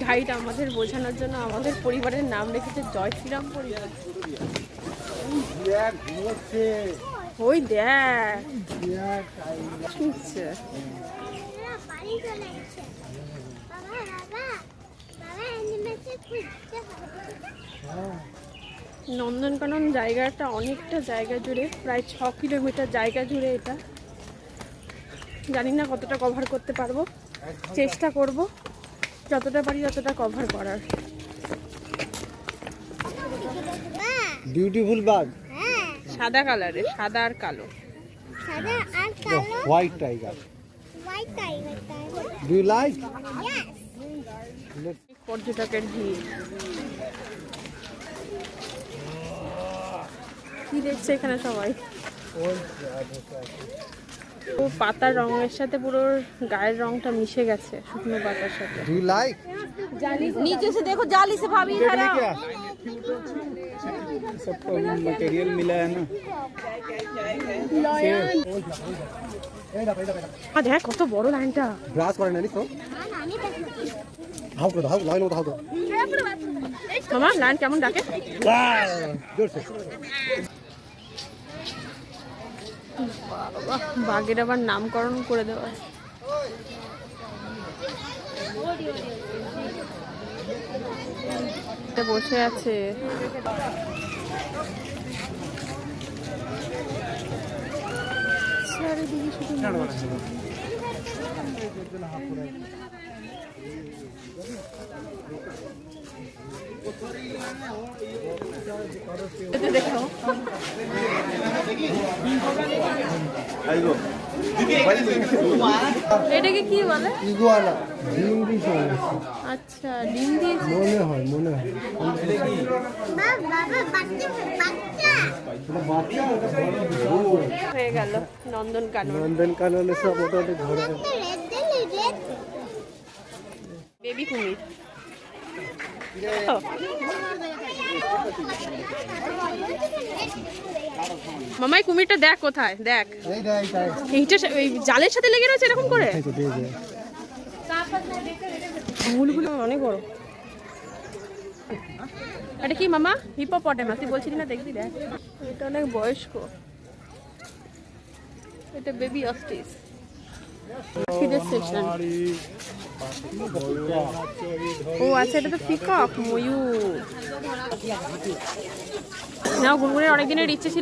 Guide আমাদের বোঝানোর জন্য আমাদের পরিবারের নাম রেখেছে জয় শ্রীরাম পরিবার ওই দেখ। বাবা বাবা বাবা নন্দনকানন জায়গাটা অনেকটা জায়গা জুড়ে প্রায় ছ কিলোমিটার জায়গা জুড়ে এটা। জানি না কতটা কভার করতে পারব। চেষ্টা করব যতটা পারি ততটা কভার করার। বিউটিফুল বাগ হ্যাঁ সাদা কালারের সাদা আর কালো। সাদা আর কালো। White tiger white tiger tiger do you like পর্যটকের ভিড়। কি দেখছে এখানে সবাই ও পাতার রঙের সাথে পুরো গায়ের রংটা মিশে গেছে শুকনো পাতার সাথে डू यू लाइक नीचे से देखो जाली से भाभी इधर आओ सबको मटेरियल मिला है ना আ দেখ কত বড় লাইনটা গ্রাস করে না নি তো হাউ করে হাউ লাইন হাউ করে মামা লাইন কেমন ডাকে জোর সে বাবা বাঘের আবার নামকরণ করে দেওয়া। বসে আছে। চারিদিকে শুধু মানুষ। এটা দেখো এটাকে কি বলে? ইগুয়ানা ডিম দি আচ্ছা ডিম দিয়েছে মনে হয় মনে হয়। হয়ে গেল নন্দন কানন নন্দন কাননে সব মোটামুটি ঘোরা বেবি কুমির। মামাই, কুমিরটা দেখ কোথায়? দেখ। এইটা এই জালের সাথে লেগে রয়েছে এরকম করে? আঙুলগুলো অনেক বড়। এটা কি মামা? হিপোপটেমাস তুই বলছিলি না দেখবি, দেখ। এটা অনেক বয়স্ক। এটা বেবি অস্টিস ও আচ্ছা এটা তো পিকক ময়ূর। না গুনগুনের অনেকদিনের ইচ্ছে ছিল।